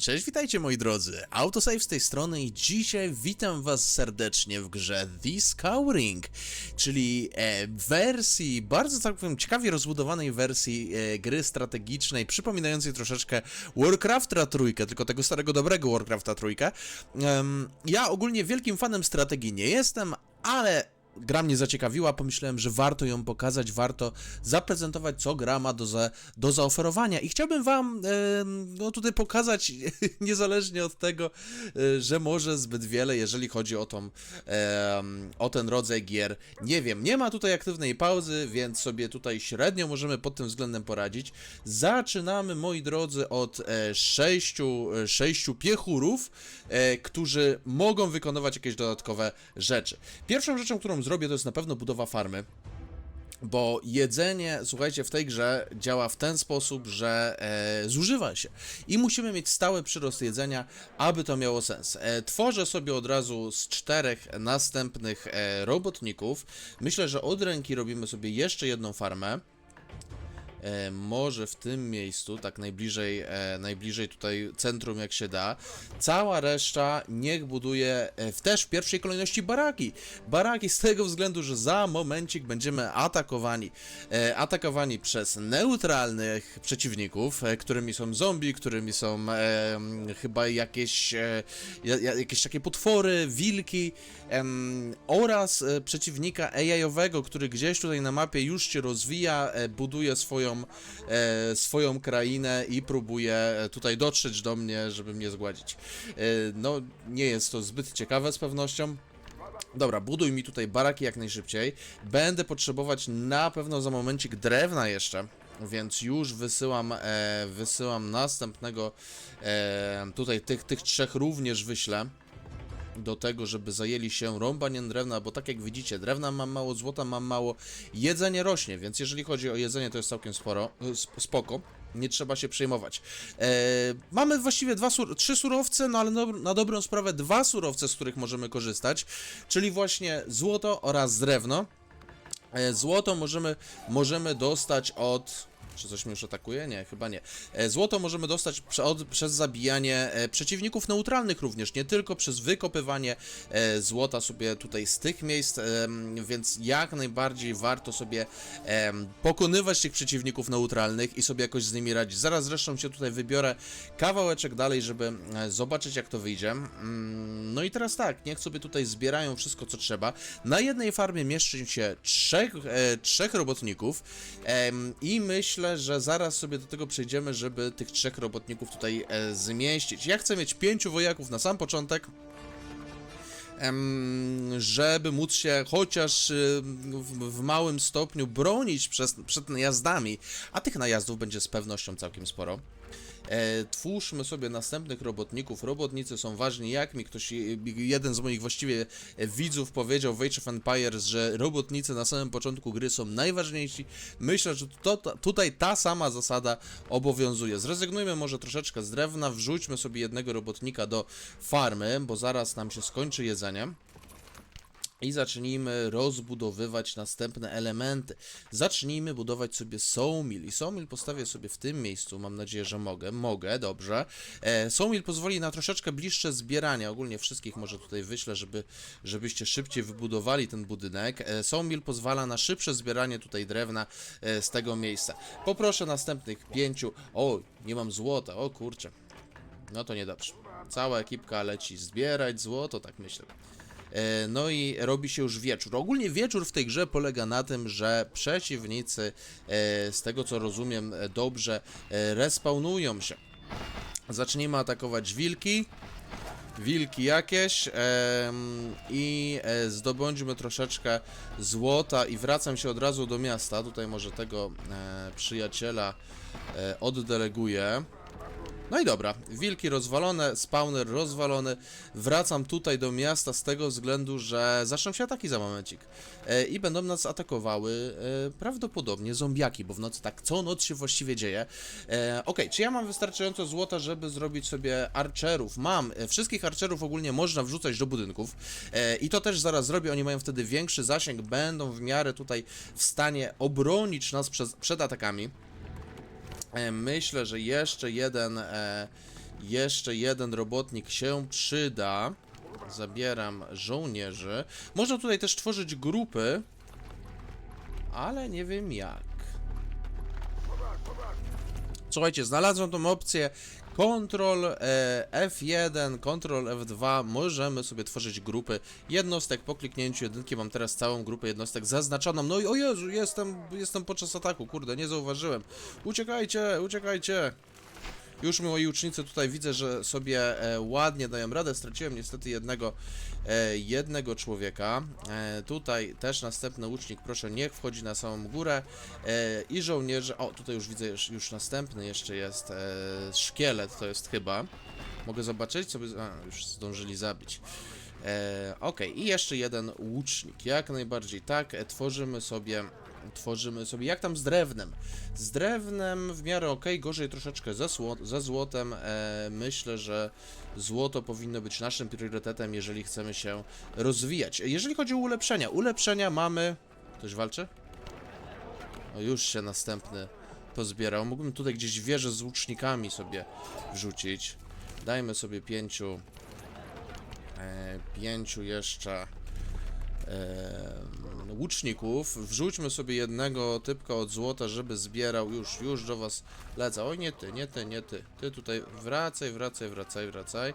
Cześć, witajcie moi drodzy, Autosave z tej strony i dzisiaj witam was serdecznie w grze The Scouring, czyli e, wersji, bardzo tak powiem, ciekawie rozbudowanej wersji e, gry strategicznej, przypominającej troszeczkę Warcrafta trójkę, tylko tego starego dobrego Warcrafta trójkę. Ja ogólnie wielkim fanem strategii nie jestem, ale gra mnie zaciekawiła, pomyślałem, że warto ją pokazać, warto zaprezentować, co gra ma do, za, do zaoferowania i chciałbym wam no tutaj pokazać, niezależnie od tego, e, że może zbyt wiele, jeżeli chodzi o tą, o ten rodzaj gier. Nie wiem, nie ma tutaj aktywnej pauzy, więc sobie tutaj średnio możemy pod tym względem poradzić. Zaczynamy, moi drodzy, od e, sześciu, e, sześciu piechurów, którzy mogą wykonywać jakieś dodatkowe rzeczy. Pierwszą rzeczą, którą zrobię, to jest na pewno budowa farmy. Bo jedzenie, słuchajcie, w tej grze działa w ten sposób, że e, zużywa się i musimy mieć stały przyrost jedzenia, aby to miało sens. E, tworzę sobie od razu z czterech następnych e, robotników. Myślę, że od ręki robimy sobie jeszcze jedną farmę. E, może w tym miejscu, tak najbliżej, e, najbliżej tutaj centrum jak się da. Cała reszta niech buduje e, w, też w pierwszej kolejności baraki. Baraki z tego względu, że za momencik będziemy atakowani. E, atakowani przez neutralnych przeciwników, e, którymi są zombie, którymi są e, chyba jakieś, e, ja- ja- jakieś takie potwory, wilki em, oraz e, przeciwnika AI-owego, który gdzieś tutaj na mapie już się rozwija, e, buduje swoją, e, swoją krainę i próbuje e, tutaj dotrzeć do mnie, żeby mnie zgładzić. E, no, nie jest to zbyt ciekawe z pewnością. Dobra, buduj mi tutaj baraki jak najszybciej. Będę potrzebować na pewno za momencik drewna jeszcze, więc już wysyłam, e, wysyłam następnego, e, tutaj tych, tych trzech również wyślę do tego, żeby zajęli się rąbaniem drewna, bo tak jak widzicie, drewna mam mało, złota mam mało, jedzenie rośnie, więc jeżeli chodzi o jedzenie, to jest całkiem sporo, sp- spoko. Nie trzeba się przejmować. E, mamy właściwie dwa, trzy surowce, no ale na dobrą sprawę dwa surowce, z których możemy korzystać, czyli właśnie złoto oraz drewno. E, Złoto możemy, możemy dostać od. Czy coś mnie już atakuje? Nie, chyba nie. E, Złoto możemy dostać prze, od, przez zabijanie e, przeciwników neutralnych również, nie tylko przez wykopywanie e, złota sobie tutaj z tych miejsc, więc jak najbardziej warto sobie pokonywać tych przeciwników neutralnych i sobie jakoś z nimi radzić. Zaraz zresztą się tutaj wybiorę kawałeczek dalej, żeby zobaczyć jak to wyjdzie. Mm, No i teraz tak, niech sobie tutaj zbierają wszystko co trzeba. Na jednej farmie mieszczy się trzech, trzech robotników i myślę, że zaraz sobie do tego przejdziemy, żeby tych trzech robotników tutaj e, zmieścić. Ja chcę mieć pięciu wojaków na sam początek. Żeby móc się chociaż y, w, małym stopniu bronić przed najazdami, a tych najazdów będzie z pewnością całkiem sporo. E, twórzmy sobie następnych robotników. Robotnicy są ważni, jak mi ktoś, jeden z moich właściwie e, widzów powiedział w Age of Empires, że robotnicy na samym początku gry są najważniejsi. Myślę, że to, tutaj ta sama zasada obowiązuje. Zrezygnujmy może troszeczkę z drewna, wrzućmy sobie jednego robotnika do farmy, bo zaraz nam się skończy jedzenie. I zacznijmy rozbudowywać następne elementy. Zacznijmy budować sobie sawmill. I sawmill postawię sobie w tym miejscu. Mam nadzieję, że mogę. Mogę, dobrze. E, sawmill pozwoli na troszeczkę bliższe zbieranie. Ogólnie wszystkich może tutaj wyślę, żeby, żebyście szybciej wybudowali ten budynek. E, sawmill pozwala na szybsze zbieranie tutaj drewna e, z tego miejsca. Poproszę następnych pięciu. O, nie mam złota. O kurczę. No to niedobrze. Cała ekipka leci zbierać złoto, tak myślę. E, No i robi się już wieczór. Ogólnie wieczór w tej grze polega na tym, że przeciwnicy, e, z tego co rozumiem e, dobrze, respawnują się. Zacznijmy atakować wilki. Wilki jakieś i e, zdobądźmy troszeczkę złota i wracam się od razu do miasta. Tutaj może tego e, przyjaciela e, oddeleguję. No i dobra, wilki rozwalone, spawner rozwalony. Wracam tutaj do miasta z tego względu, że zaczną się ataki za momencik. E, I będą nas atakowały e, prawdopodobnie zombiaki, bo w nocy tak co noc się właściwie dzieje. E, Okej, czy ja mam wystarczająco złota, żeby zrobić sobie archerów? Mam. E, wszystkich archerów ogólnie można wrzucać do budynków. E, I to też zaraz zrobię. Oni mają wtedy większy zasięg, będą w miarę tutaj w stanie obronić nas przez, przed atakami. E, Myślę, że jeszcze jeden, e, Jeszcze jeden robotnik się przyda. Zabieram żołnierzy. Można tutaj też tworzyć grupy, ale nie wiem jak. Słuchajcie, znalazłem tą opcję Ctrl e, F1, Ctrl F2, możemy sobie tworzyć grupy jednostek. Po kliknięciu jedynki mam teraz całą grupę jednostek zaznaczoną. No i o Jezu, jestem, jestem podczas ataku, kurde, nie zauważyłem. Uciekajcie, uciekajcie. Już moi ucznicy tutaj widzę, że sobie e, ładnie dają radę. Straciłem niestety jednego, e, jednego człowieka. E, tutaj też następny łucznik, proszę, niech wchodzi na samą górę. I żołnierze. O, tutaj już widzę, już, już następny jeszcze jest. Szkielet to jest chyba. Mogę zobaczyć, co by. A, już zdążyli zabić. E, Okej, i jeszcze jeden łucznik. Jak najbardziej tak. Tworzymy sobie. Tworzymy sobie. Jak tam z drewnem? Z drewnem w miarę ok, gorzej troszeczkę ze, sło, ze złotem. E, myślę, że złoto powinno być naszym priorytetem, jeżeli chcemy się rozwijać. Jeżeli chodzi o ulepszenia, ulepszenia mamy. Ktoś walczy? O, już się następny pozbierał. Mógłbym tutaj gdzieś wieżę z łucznikami sobie wrzucić. Dajmy sobie pięciu. E, pięciu jeszcze. Łuczników. Wrzućmy sobie jednego typka od złota, żeby zbierał. Już, już do was lecę. Oj, nie ty, nie ty, nie ty. Ty tutaj wracaj, wracaj, wracaj, wracaj.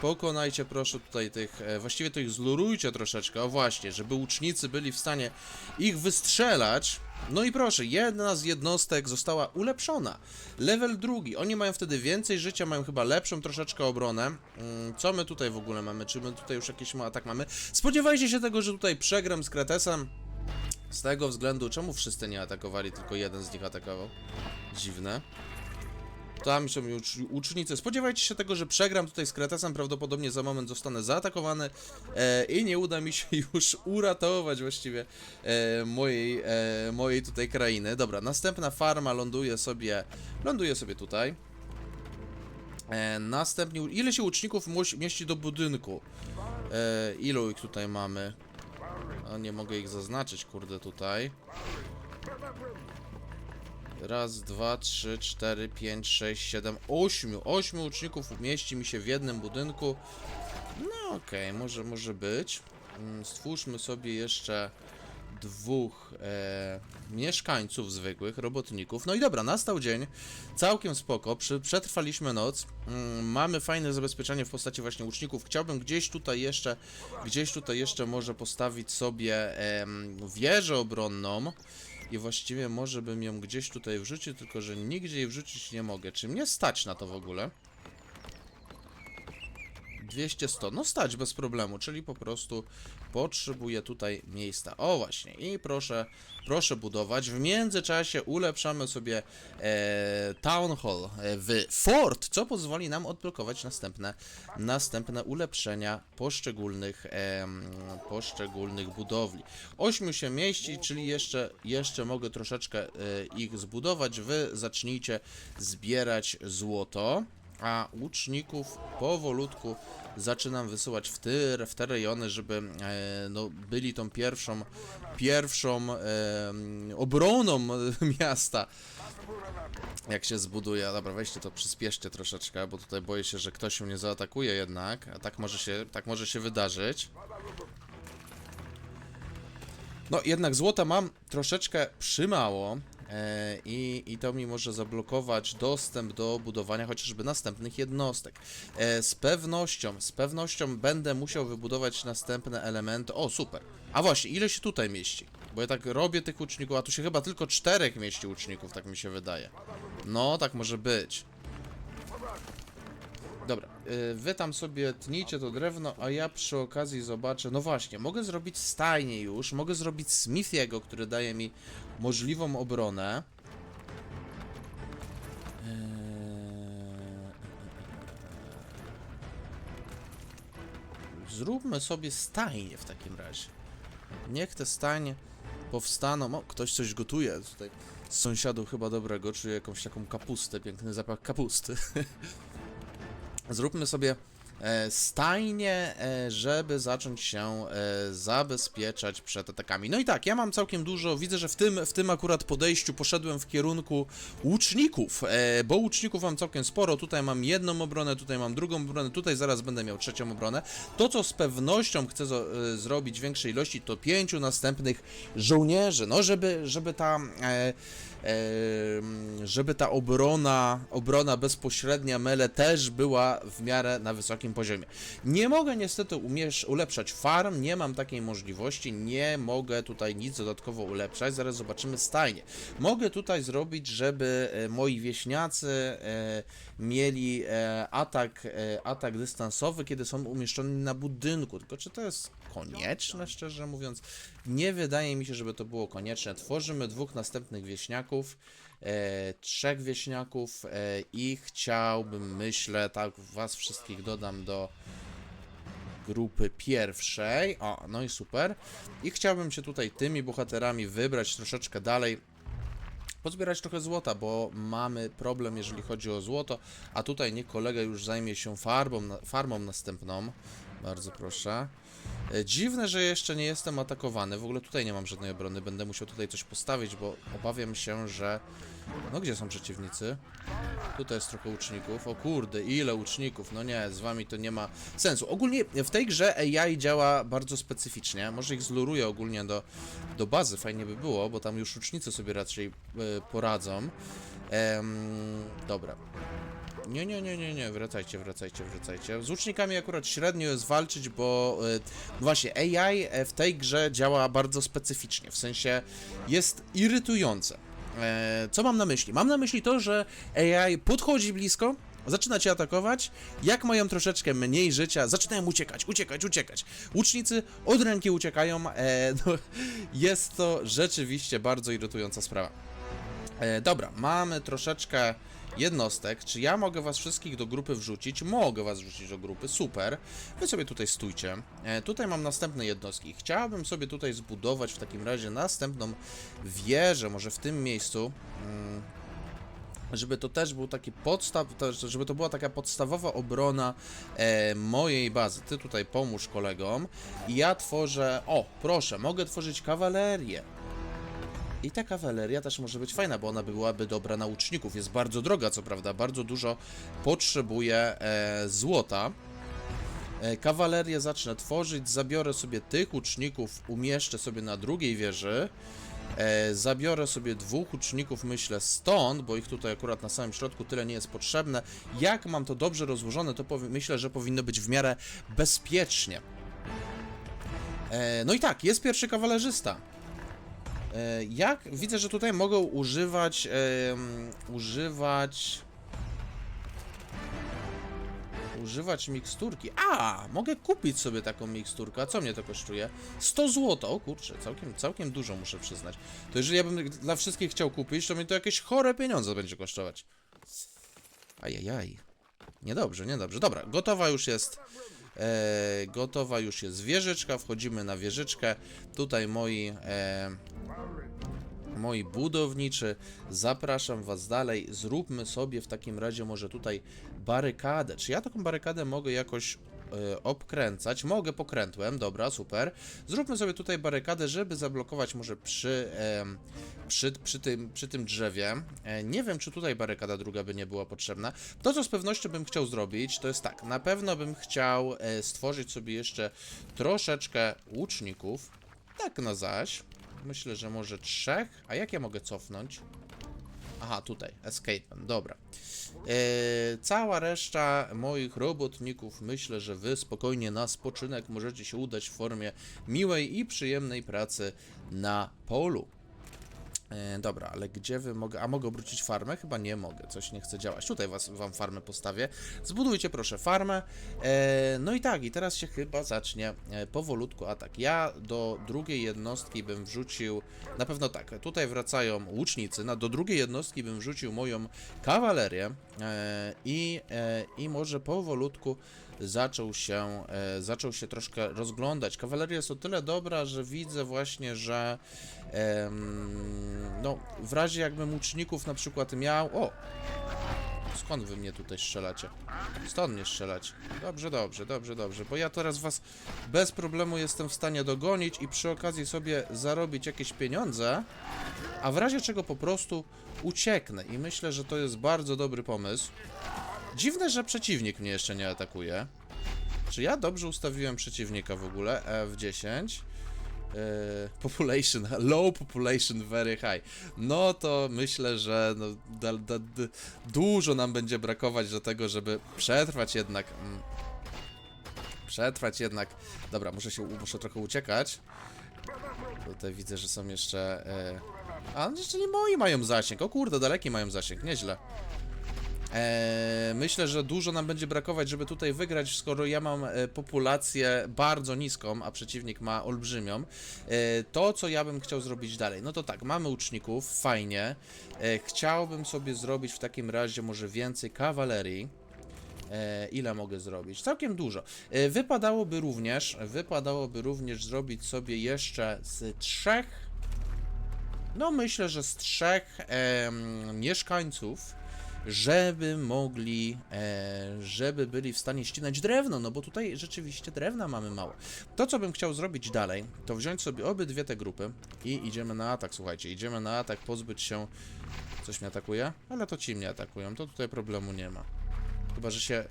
Pokonajcie proszę tutaj tych, e, właściwie to ich zlurujcie troszeczkę, o właśnie, żeby łucznicy byli w stanie ich wystrzelać. No i proszę, jedna z jednostek została ulepszona. Level drugi, oni mają wtedy więcej życia, mają chyba lepszą troszeczkę obronę. Mm, Co my tutaj w ogóle mamy? Czy my tutaj już jakiś atak mamy? Spodziewajcie się tego, że tutaj przegram z Kretesem. Z tego względu, czemu wszyscy nie atakowali, tylko jeden z nich atakował? Dziwne. Tam są już ucznicy. Spodziewajcie się tego, że przegram tutaj z Kretesem. Prawdopodobnie za moment zostanę zaatakowany e, i nie uda mi się już uratować właściwie e, mojej, e, mojej tutaj krainy. Dobra, następna farma ląduje sobie, ląduje sobie tutaj. E, następnie, ile się łuczników mieści do budynku? E, ilu ich tutaj mamy? Nie mogę ich zaznaczyć, kurde, tutaj. Raz, dwa, trzy, cztery, pięć, sześć, siedem, ośmiu. Ośmiu uczniów mieści mi się w jednym budynku. No okej, może, może być. Mm, Stwórzmy sobie jeszcze dwóch e, mieszkańców zwykłych, robotników. No i dobra, nastał dzień, całkiem spoko, Przy, przetrwaliśmy noc, mm, mamy fajne zabezpieczenie w postaci właśnie łuczników. Chciałbym gdzieś tutaj jeszcze, gdzieś tutaj jeszcze może postawić sobie em, wieżę obronną. I właściwie może bym ją gdzieś tutaj wrzucił, tylko że nigdzie jej wrzucić nie mogę. Czy mnie stać na to w ogóle? 200, 100. No stać bez problemu, czyli po prostu potrzebuję tutaj miejsca. O właśnie, i proszę, proszę budować. W międzyczasie ulepszamy sobie e, Town Hall e, w Fort, co pozwoli nam odblokować następne, następne ulepszenia poszczególnych, em, poszczególnych budowli. Ośmiu się mieści, czyli jeszcze, jeszcze mogę troszeczkę e, ich zbudować. Wy zacznijcie zbierać złoto a łuczników powolutku zaczynam wysyłać w te, w te rejony, żeby e, no, byli tą pierwszą, pierwszą e, obroną miasta. Jak się zbuduje, dobra, weźcie to, przyspieszcie troszeczkę, bo tutaj boję się, że ktoś mnie zaatakuje jednak, a tak może się, tak może się wydarzyć. No, jednak złota mam troszeczkę przymało i, i to mi może zablokować dostęp do budowania chociażby następnych jednostek. E, z pewnością, z pewnością będę musiał wybudować następne elementy. O, super. A właśnie, ile się tutaj mieści? Bo ja tak robię tych łuczników, a tu się chyba tylko czterech mieści łuczników, tak mi się wydaje. No, tak może być. Dobra, y, wy tam sobie tnijcie to drewno, a ja przy okazji zobaczę. No właśnie, mogę zrobić stajnię już, mogę zrobić Smithiego, który daje mi możliwą obronę. Eee, Zróbmy sobie stajnię w takim razie. Niech te stajnie powstaną. O, ktoś coś gotuje tutaj. Z sąsiadów chyba dobrego, czuję jakąś taką kapustę, piękny zapach kapusty. Zróbmy sobie e, stajnie, e, żeby zacząć się e, zabezpieczać przed atakami. No i tak, ja mam całkiem dużo, widzę, że w tym, w tym akurat podejściu poszedłem w kierunku łuczników, bo łuczników mam całkiem sporo, tutaj mam jedną obronę, tutaj mam drugą obronę, tutaj zaraz będę miał trzecią obronę. To, co z pewnością chcę zrobić w większej ilości, to pięciu następnych żołnierzy, no żeby, żeby ta... E, żeby ta obrona, obrona bezpośrednia mele też była w miarę na wysokim poziomie. Nie mogę niestety umiesz, ulepszać farm, nie mam takiej możliwości, nie mogę tutaj nic dodatkowo ulepszać, zaraz zobaczymy stajnie. Mogę tutaj zrobić, żeby e, moi wieśniacy e, mieli e, atak, atak dystansowy, kiedy są umieszczeni na budynku, tylko czy to jest konieczne, szczerze mówiąc? Nie wydaje mi się, żeby to było konieczne. Tworzymy dwóch następnych wieśniaków, e, trzech wieśniaków e, i chciałbym, myślę, tak, was wszystkich dodam do grupy pierwszej. O, no i super. I chciałbym się tutaj tymi bohaterami wybrać troszeczkę dalej. Pozbierać trochę złota, bo mamy problem, jeżeli chodzi o złoto, a tutaj niech kolega już zajmie się farbą, farmą następną. Bardzo proszę. E, Dziwne, że jeszcze nie jestem atakowany. W ogóle tutaj nie mam żadnej obrony. Będę musiał tutaj coś postawić, bo obawiam się, że. No gdzie są przeciwnicy? Tutaj jest trochę łuczników. O kurde, ile łuczników? No nie, z wami to nie ma sensu. Ogólnie w tej grze AI działa bardzo specyficznie. Może ich zluruję ogólnie do, do bazy, fajnie by było, bo tam już łucznicy sobie raczej e, poradzą. Em, dobra. Nie, nie, nie, nie, nie, wracajcie, wracajcie, wracajcie. Z łucznikami akurat średnio jest walczyć, bo y, właśnie AI w tej grze działa bardzo specyficznie, w sensie jest irytujące. E, co mam na myśli? Mam na myśli to, że AI podchodzi blisko, zaczyna cię atakować, jak mają troszeczkę mniej życia, zaczynają uciekać, uciekać, uciekać. Łucznicy od ręki uciekają, e, no, jest to rzeczywiście bardzo irytująca sprawa. E, dobra, mamy troszeczkę jednostek. Czy ja mogę was wszystkich do grupy wrzucić? Mogę was wrzucić do grupy, super. Wy sobie tutaj stójcie. E, tutaj mam następne jednostki. Chciałbym sobie tutaj zbudować w takim razie następną wieżę, może w tym miejscu. Mm, żeby to też był taki podstaw, żeby to była taka podstawowa obrona e, mojej bazy. Ty tutaj pomóż kolegom i ja tworzę, o proszę, mogę tworzyć kawalerię. I ta kawaleria też może być fajna, bo ona byłaby dobra na łuczników. Jest bardzo droga, co prawda, bardzo dużo potrzebuje e, złota. E, kawalerię zacznę tworzyć, zabiorę sobie tych łuczników, umieszczę sobie na drugiej wieży. E, zabiorę sobie dwóch łuczników, myślę, stąd, bo ich tutaj akurat na samym środku tyle nie jest potrzebne. Jak mam to dobrze rozłożone, to myślę, że powinno być w miarę bezpiecznie. E, no i tak, jest pierwszy kawalerzysta. E, Jak widzę, że tutaj mogą używać em, używać używać miksturki. A, mogę kupić sobie taką miksturkę. A co mnie to kosztuje? 100 zł. O kurczę, całkiem, całkiem dużo muszę przyznać. To jeżeli ja bym dla wszystkich chciał kupić, to mnie to jakieś chore pieniądze będzie kosztować. Ajajaj. Niedobrze, niedobrze. Dobra, gotowa już jest. E, gotowa już jest wieżyczka. Wchodzimy na wieżyczkę. Tutaj moi. E, moi budowniczy, zapraszam was dalej. Zróbmy sobie w takim razie może tutaj barykadę. Czy ja taką barykadę mogę jakoś e, obkręcać? Mogę, pokrętłem, dobra, super. Zróbmy sobie tutaj barykadę, żeby zablokować może przy, przy, przy, tym, przy tym drzewie. E, nie wiem, czy tutaj barykada druga by nie była potrzebna. To, co z pewnością bym chciał zrobić, to jest tak. Na pewno bym chciał e, stworzyć sobie jeszcze troszeczkę łuczników. Tak na zaś. Myślę, że może trzech. A jak ja mogę cofnąć? Aha, tutaj, escape, dobra. E, cała reszta moich robotników, myślę, że wy spokojnie na spoczynek możecie się udać w formie miłej i przyjemnej pracy na polu. E, dobra, ale gdzie wy mogę. A mogę obrócić farmę? Chyba nie mogę, coś nie chce działać. Tutaj was, wam farmę postawię. Zbudujcie proszę farmę. E, no i tak, i teraz się chyba zacznie e, powolutku atak. Ja do drugiej jednostki bym wrzucił. Na pewno tak, tutaj wracają łucznicy. Na, do drugiej jednostki bym wrzucił moją kawalerię e, i, e, i może powolutku zaczął się, e, zaczął się troszkę rozglądać. Kawaleria jest o tyle dobra, że widzę właśnie, że no, w razie jakbym łuczników na przykład miał... O! skąd wy mnie tutaj strzelacie? Stąd mnie strzelacie. Dobrze, dobrze, dobrze, dobrze, bo ja teraz was bez problemu jestem w stanie dogonić i przy okazji sobie zarobić jakieś pieniądze, a w razie czego po prostu ucieknę i myślę, że to jest bardzo dobry pomysł. Dziwne, że przeciwnik mnie jeszcze nie atakuje. Czy ja dobrze ustawiłem przeciwnika w ogóle? F10. E, population, low population, very high. No to myślę, że no, da, da, d- dużo nam będzie brakować do tego, żeby przetrwać jednak. Mm, przetrwać jednak. Dobra, muszę się, muszę trochę uciekać. Tutaj widzę, że są jeszcze. E, a, jeszcze nie moi mają zasięg. O kurde, daleki mają zasięg, nieźle. Eee, myślę, że dużo nam będzie brakować, żeby tutaj wygrać, skoro ja mam e, populację bardzo niską, a przeciwnik ma olbrzymią. E, to, co ja bym chciał zrobić dalej, no to tak, mamy łuczników, fajnie. E, chciałbym sobie zrobić w takim razie może więcej kawalerii. E, ile mogę zrobić? Całkiem dużo. E, wypadałoby również, wypadałoby również zrobić sobie jeszcze z trzech, no myślę, że z trzech mieszkańców, żeby mogli, e, żeby byli w stanie ścinać drewno, no bo tutaj rzeczywiście drewna mamy mało. To, co bym chciał zrobić dalej, to wziąć sobie obydwie te grupy i idziemy na atak, słuchajcie, idziemy na atak, pozbyć się... Coś mnie atakuje? Ale to ci mnie atakują, to tutaj problemu nie ma. Chyba, że się e,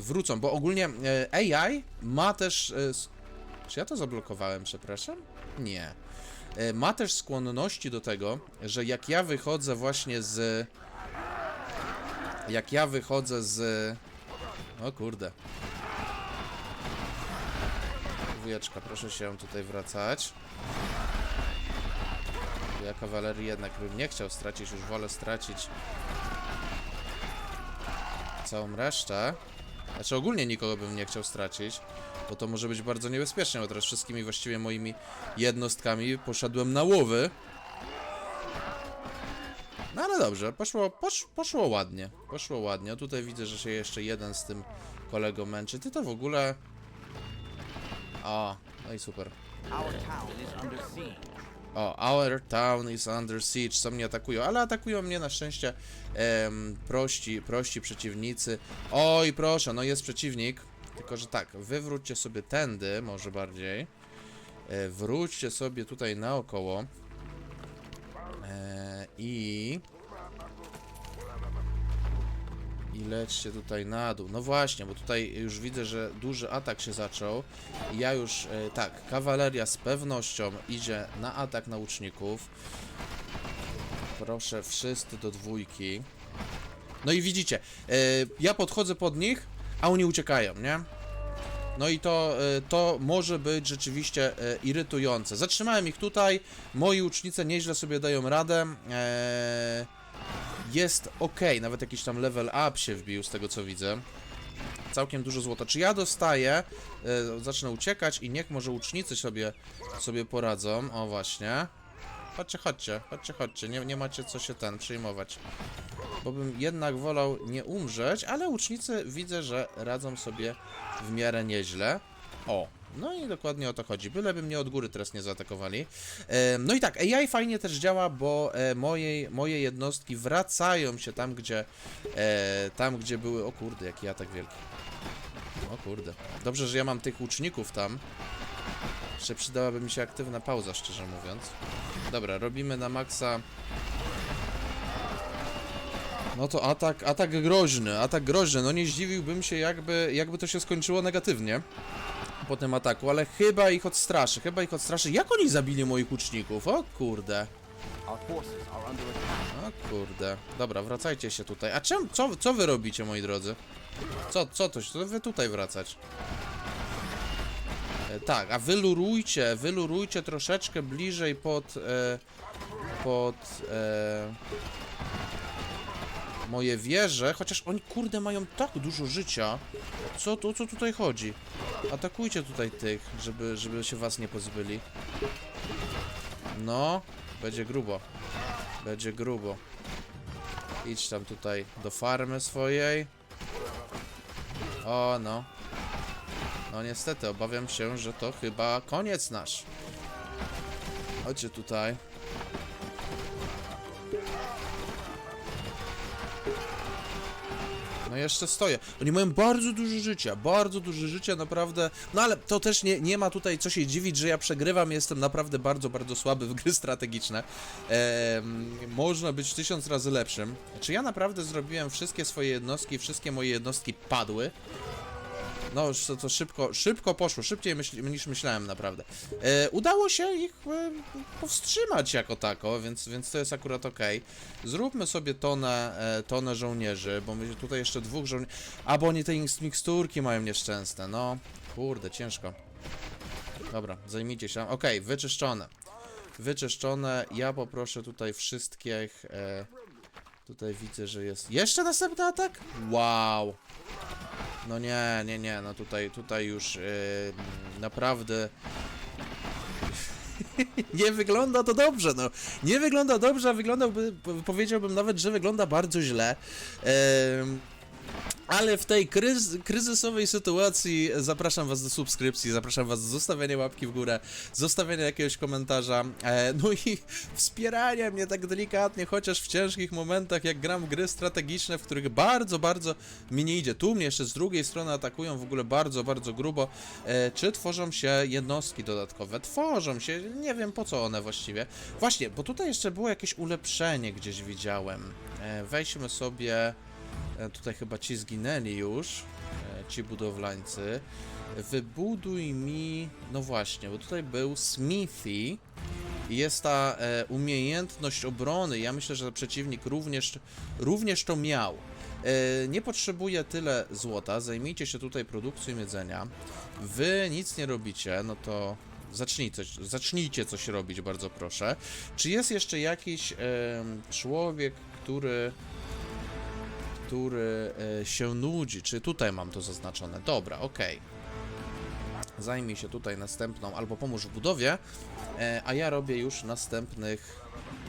wrócą, bo ogólnie e, AI ma też... Czy ja to zablokowałem, przepraszam? Nie. Ma też skłonności do tego, że jak ja wychodzę właśnie z jak ja wychodzę z... O kurde. Wujeczka, proszę się tutaj wracać. Ja kawalerii jednak bym nie chciał stracić, już wolę stracić całą resztę. Znaczy ogólnie nikogo bym nie chciał stracić, bo to może być bardzo niebezpieczne, bo teraz wszystkimi właściwie moimi jednostkami poszedłem na łowy. No ale dobrze, poszło, posz, poszło ładnie, poszło ładnie. Tutaj widzę, że się jeszcze jeden z tym kolegą męczy. Ty to w ogóle... O, no i super. O, our town is under siege, co mnie atakują, ale atakują mnie na szczęście em, prości, prości przeciwnicy. Oj, proszę, no jest przeciwnik, tylko że tak, wywróćcie sobie tędy, może bardziej. E, wróćcie sobie tutaj naokoło. E, I... I lećcie tutaj na dół. No właśnie, bo tutaj już widzę, że duży atak się zaczął. I Ja już, e, tak, kawaleria z pewnością idzie na atak na łuczników. Proszę, wszyscy do dwójki. No i widzicie, e, ja podchodzę pod nich, a oni uciekają, nie? No i to, e, to może być rzeczywiście e, irytujące. Zatrzymałem ich tutaj, moi łucznice nieźle sobie dają radę. E, jest ok, nawet jakiś tam level up się wbił z tego co widzę. Całkiem dużo złota. Czy ja dostaję, zacznę uciekać i niech może łucznicy sobie, sobie poradzą. O właśnie. Chodźcie, chodźcie, chodźcie, chodźcie. Nie, nie macie co się ten przejmować. Bo bym jednak wolał nie umrzeć, ale łucznicy widzę, że radzą sobie w miarę nieźle. O, no i dokładnie o to chodzi. Byleby mnie od góry teraz nie zaatakowali. No i tak, AI fajnie też działa, bo e, moje, moje jednostki wracają się tam, gdzie e, tam, gdzie były... O kurde, jaki atak wielki. O kurde. Dobrze, że ja mam tych łuczników tam. Jeszcze przydałaby mi się aktywna pauza, szczerze mówiąc. Dobra, robimy na maksa... No to atak, atak groźny, atak groźny. No nie zdziwiłbym się, jakby, jakby to się skończyło negatywnie po tym ataku, ale chyba ich odstraszy, chyba ich odstraszy. Jak oni zabili moich łuczników? O kurde. O kurde. Dobra, wracajcie się tutaj. A czem, co, co wy robicie, moi drodzy? Co, co to, to wy tutaj wracać? E, tak, a wylurujcie, wylurujcie troszeczkę bliżej pod, e, pod, e, moje wieże, chociaż oni, kurde, mają tak dużo życia. Co, o co tutaj chodzi? Atakujcie tutaj tych, żeby, żeby się was nie pozbyli. No, będzie grubo. Będzie grubo. Idź tam tutaj do farmy swojej. O, no. No niestety, obawiam się, że to chyba koniec nasz. Chodźcie tutaj. jeszcze stoję. Oni mają bardzo dużo życia, bardzo dużo życia, naprawdę. No ale to też nie, nie ma tutaj co się dziwić, że ja przegrywam. Jestem naprawdę bardzo, bardzo słaby w gry strategiczne. Można być tysiąc razy lepszym. Czy ja naprawdę zrobiłem wszystkie swoje jednostki, wszystkie moje jednostki padły? No, to, to szybko, szybko poszło, szybciej niż myślałem naprawdę. E, udało się ich e, powstrzymać jako tako, więc, więc to jest akurat ok. Zróbmy sobie tonę, e, tonę żołnierzy, bo my tutaj jeszcze dwóch żołnierzy... A, bo oni te miksturki mają nieszczęsne, no. Kurde, ciężko. Dobra, zajmijcie się. Ok, wyczyszczone. Wyczyszczone. Ja poproszę tutaj wszystkich... E, tutaj widzę, że jest... Jeszcze następny atak? Wow. No nie, nie, nie, no tutaj, tutaj już yy, naprawdę nie wygląda to dobrze, no. Nie wygląda dobrze, a wyglądałby, powiedziałbym nawet, że wygląda bardzo źle. Em, ale w tej kryz kryzysowej sytuacji zapraszam Was do subskrypcji, zapraszam Was do zostawiania łapki w górę, zostawiania jakiegoś komentarza, e, no i wspierania mnie tak delikatnie, chociaż w ciężkich momentach, jak gram gry strategiczne, w których bardzo, bardzo mi nie idzie. Tu mnie jeszcze z drugiej strony atakują w ogóle bardzo, bardzo grubo. E, czy tworzą się jednostki dodatkowe? Tworzą się, nie wiem po co one właściwie. Właśnie, bo tutaj jeszcze było jakieś ulepszenie gdzieś widziałem. E, weźmy sobie... E, Tutaj chyba ci zginęli już, e, ci budowlańcy. Wybuduj mi, no właśnie, bo tutaj był Smithy jest ta e, umiejętność obrony. Ja myślę, że przeciwnik również, również to miał. E, nie potrzebuje tyle złota, zajmijcie się tutaj produkcją jedzenia. Wy nic nie robicie, no to zacznijcie zacznijcie coś robić, bardzo proszę. Czy jest jeszcze jakiś em, człowiek, który który e, się nudzi. Czy tutaj mam to zaznaczone? Dobra, okej. Zajmij się tutaj następną, albo pomóż w budowie, e, a ja robię już następnych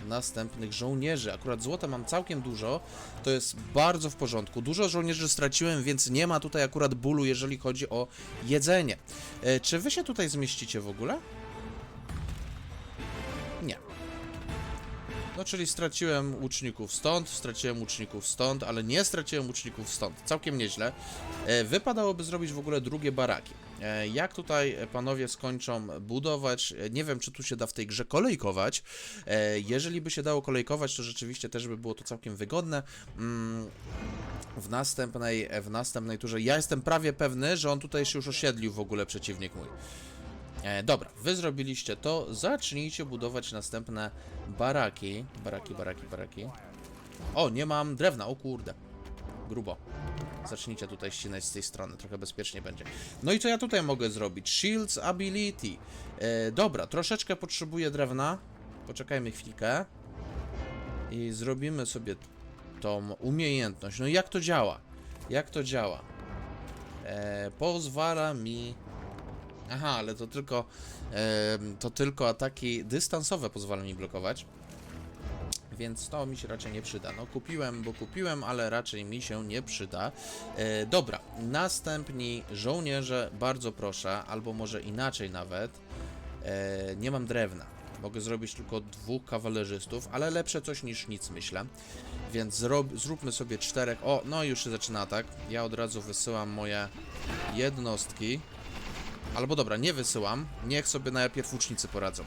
następnych żołnierzy. Akurat złota mam całkiem dużo, to jest bardzo w porządku. Dużo żołnierzy straciłem, więc nie ma tutaj akurat bólu, jeżeli chodzi o jedzenie. E, czy wy się tutaj zmieścicie w ogóle? No, czyli straciłem łuczników stąd, straciłem łuczników stąd, ale nie straciłem łuczników stąd. Całkiem nieźle. E, wypadałoby zrobić w ogóle drugie baraki. E, jak tutaj panowie skończą budować, e, nie wiem czy tu się da w tej grze kolejkować. Jeżeli by się dało kolejkować, to rzeczywiście też by było to całkiem wygodne. Mm, w następnej, w następnej turze. Ja jestem prawie pewny, że on tutaj się już osiedlił w ogóle przeciwnik mój. E, dobra, wy zrobiliście to, zacznijcie budować następne baraki. Baraki, baraki, baraki. O, nie mam drewna, o kurde. Grubo. Zacznijcie tutaj ścinać z tej strony, trochę bezpiecznie będzie. No i co ja tutaj mogę zrobić? Shields Ability. E, dobra, troszeczkę potrzebuję drewna. Poczekajmy chwilkę. I zrobimy sobie tą umiejętność. No i jak to działa? Jak to działa? E, pozwala mi Aha, ale to tylko to tylko ataki dystansowe pozwala mi blokować. Więc to mi się raczej nie przyda. No kupiłem, bo kupiłem, ale raczej mi się nie przyda. E, dobra, następni żołnierze, bardzo proszę, albo może inaczej nawet. E, nie mam drewna. Mogę zrobić tylko dwóch kawalerzystów, ale lepsze coś niż nic, myślę. Więc zrob, zróbmy sobie czterech. O, no już się zaczyna atak. Ja od razu wysyłam moje jednostki. Albo dobra, nie wysyłam. Niech sobie najpierw łucznicy poradzą.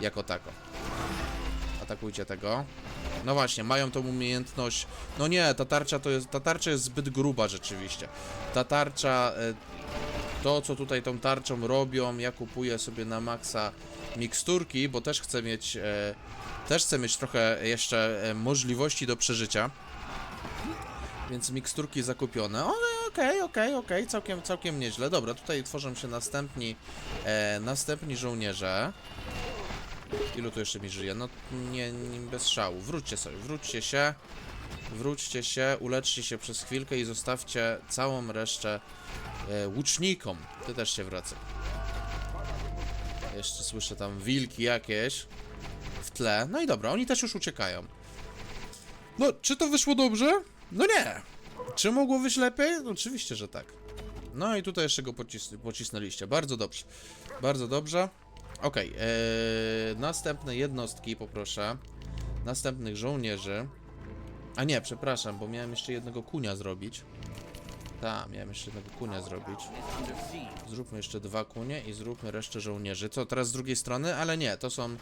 Jako tako. Atakujcie tego. No właśnie, mają tą umiejętność. No nie, ta tarcza to jest. Ta tarcza jest zbyt gruba rzeczywiście. Ta tarcza. e, To, co tutaj tą tarczą robią, ja kupuję sobie na maksa miksturki, bo też chcę mieć. e, Też chcę mieć trochę jeszcze e, możliwości do przeżycia. Więc miksturki zakupione. O, Okej, okej, okej, całkiem, całkiem nieźle. Dobra, tutaj tworzą się następni, e, następni żołnierze. Ilu tu jeszcze mi żyje? No nie, nie bez szału. Wróćcie sobie, wróćcie się. Wróćcie się, uleczcie się przez chwilkę i zostawcie całą resztę e, łucznikom. Ty też się wraca. Jeszcze słyszę tam wilki jakieś w tle. No i dobra, oni też już uciekają. No, czy to wyszło dobrze? No nie. Czy mogło wyjść lepiej? No, oczywiście, że tak. No i tutaj jeszcze go pocis pocisnęliście. Bardzo dobrze. Bardzo dobrze. Okej, eee, następne jednostki poproszę. Następnych żołnierzy. A nie, przepraszam, bo miałem jeszcze jednego kunia zrobić. Tak, miałem jeszcze jednego kunia zrobić. Zróbmy jeszcze dwa kunie i zróbmy resztę żołnierzy. Co, teraz z drugiej strony? Ale nie, to są...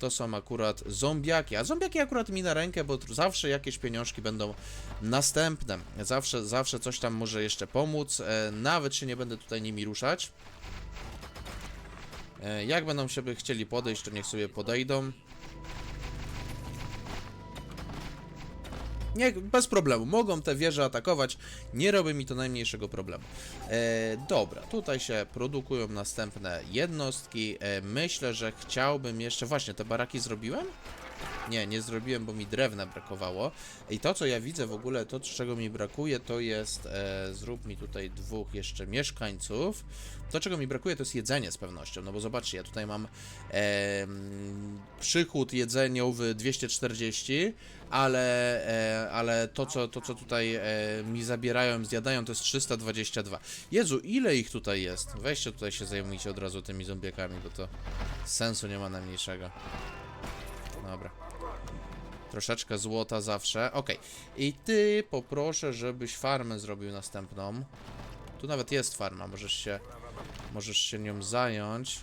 To są akurat zombiaki, a zombiaki akurat mi na rękę, bo zawsze jakieś pieniążki będą następne. Zawsze, zawsze coś tam może jeszcze pomóc. E, nawet się nie będę tutaj nimi ruszać. E, jak będą się chcieli podejść, to niech sobie podejdą. Nie, bez problemu. Mogą te wieże atakować. Nie robi mi to najmniejszego problemu. E, dobra, tutaj się produkują następne jednostki. E, myślę, że chciałbym jeszcze. Właśnie, te baraki zrobiłem? Nie, nie zrobiłem, bo mi drewna brakowało. I to, co ja widzę w ogóle, to, czego mi brakuje, to jest. E, zrób mi tutaj dwóch jeszcze mieszkańców. To, czego mi brakuje, to jest jedzenie z pewnością. No bo zobaczcie, ja tutaj mam e, przychód jedzeniowy 240, ale, e, ale to, co, to, co tutaj e, mi zabierają, zjadają, to jest 322. Jezu, ile ich tutaj jest? Weźcie tutaj się zajmujcie od razu tymi zombiekami, bo to sensu nie ma najmniejszego. Dobra. Troszeczkę złota zawsze. Okej. I ty poproszę, żebyś farmę zrobił następną. Tu nawet jest farma, możesz się, możesz się nią zająć.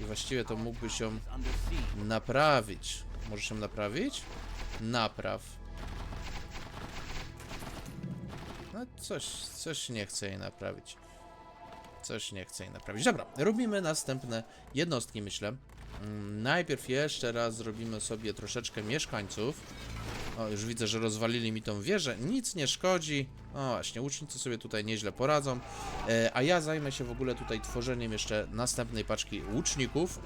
I właściwie to mógłbyś ją naprawić. Możesz ją naprawić? Napraw. No coś, coś nie chce jej naprawić. Coś nie chce jej naprawić. Dobra, robimy następne jednostki, myślę. Mm, Najpierw jeszcze raz zrobimy sobie troszeczkę mieszkańców. O, już widzę, że rozwalili mi tą wieżę. Nic nie szkodzi. O, właśnie, łucznicy sobie tutaj nieźle poradzą. E, a ja zajmę się w ogóle tutaj tworzeniem jeszcze następnej paczki łuczników.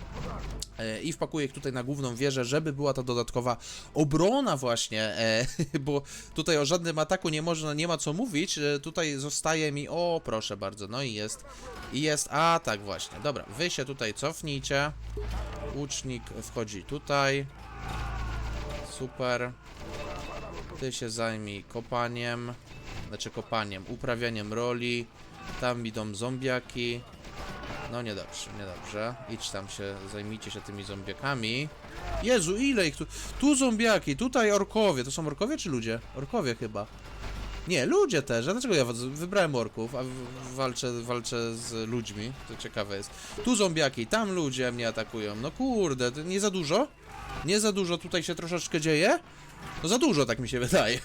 E, I wpakuję ich tutaj na główną wieżę, żeby była ta dodatkowa obrona właśnie, e, bo tutaj o żadnym ataku nie można, nie ma co mówić. E, tutaj zostaje mi, o proszę bardzo, no i jest, i jest atak właśnie. Dobra, wy się tutaj cofnijcie. Łucznik wchodzi tutaj. Super. Ty się zajmij kopaniem, znaczy kopaniem, uprawianiem roli. Tam idą zombiaki. No niedobrze, niedobrze. Idź tam się, zajmijcie się tymi zombiakami. Jezu, ile ich tu... Tu zombiaki, tutaj orkowie. To są orkowie czy ludzie? Orkowie chyba. Nie, ludzie też. A dlaczego ja wybrałem orków, a walczę, walczę z ludźmi? To ciekawe jest. Tu zombiaki, tam ludzie mnie atakują. No kurde, nie za dużo? Nie za dużo tutaj się troszeczkę dzieje? No za dużo, tak mi się wydaje.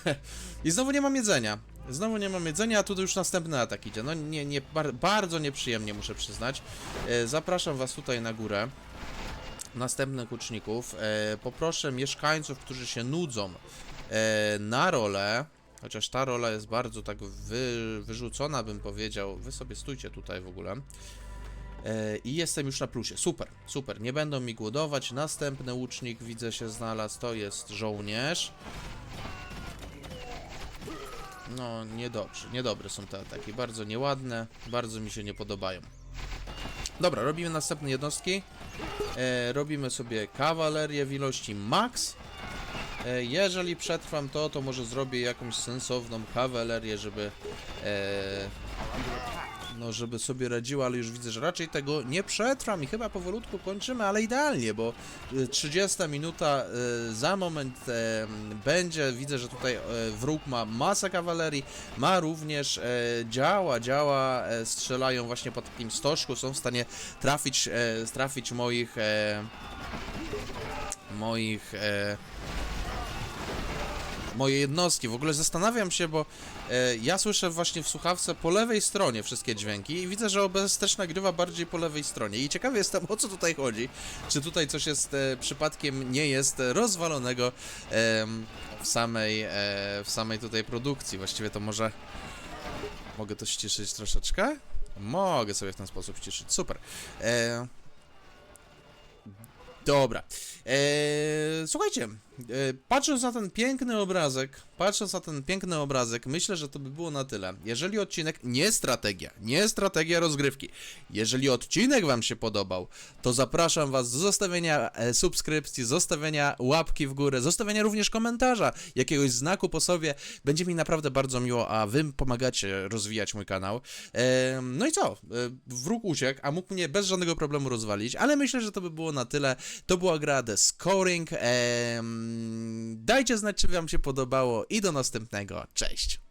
I znowu nie mam jedzenia. Znowu nie mam jedzenia, a tu już następny atak idzie. No nie, nie, bar bardzo nieprzyjemnie muszę przyznać. E, zapraszam was tutaj na górę. Następnych uczników. E, poproszę mieszkańców, którzy się nudzą e, na rolę. Chociaż ta rola jest bardzo tak wy, wyrzucona, bym powiedział. Wy sobie stójcie tutaj w ogóle. E, I jestem już na plusie. Super, super. Nie będą mi głodować. Następny łucznik widzę się znalazł. To jest żołnierz. No, niedobrze. Niedobre są te ataki. Bardzo nieładne. Bardzo mi się nie podobają. Dobra, robimy następne jednostki. E, robimy sobie kawalerię w ilości max. E, jeżeli przetrwam to, to może zrobię jakąś sensowną kawalerię, żeby e, no, żeby sobie radziła, ale już widzę, że raczej tego nie przetrwam i chyba powolutku kończymy, ale idealnie, bo y, 30 minuta y, za moment m, będzie. Widzę, że tutaj wróg ma masę kawalerii, ma również działa, działa, strzelają właśnie po takim stożku, są w stanie trafić, trafić moich moich moje jednostki. W ogóle zastanawiam się, bo e, ja słyszę właśnie w słuchawce po lewej stronie wszystkie dźwięki i widzę, że OBS też nagrywa bardziej po lewej stronie. I ciekawy jestem, o co tutaj chodzi. Czy tutaj coś jest e, przypadkiem nie jest rozwalonego em, w samej, e, w samej tutaj produkcji. Właściwie to może mogę to ściszyć troszeczkę? Mogę sobie w ten sposób ściszyć. Super. E, Dobra. Eee, słuchajcie, e, patrząc na ten piękny obrazek, patrząc na ten piękny obrazek, myślę, że to by było na tyle. Jeżeli odcinek, nie strategia, nie strategia rozgrywki. Jeżeli odcinek Wam się podobał, to zapraszam Was do zostawienia e, subskrypcji, zostawienia łapki w górę, zostawienia również komentarza, jakiegoś znaku po sobie. Będzie mi naprawdę bardzo miło, a Wy pomagacie rozwijać mój kanał. E, no i co? E, wróg uciekł, a mógł mnie bez żadnego problemu rozwalić, ale myślę, że to by było na tyle. To była gra The Scoring. Dajcie znać, czy wam się podobało i do następnego. Cześć!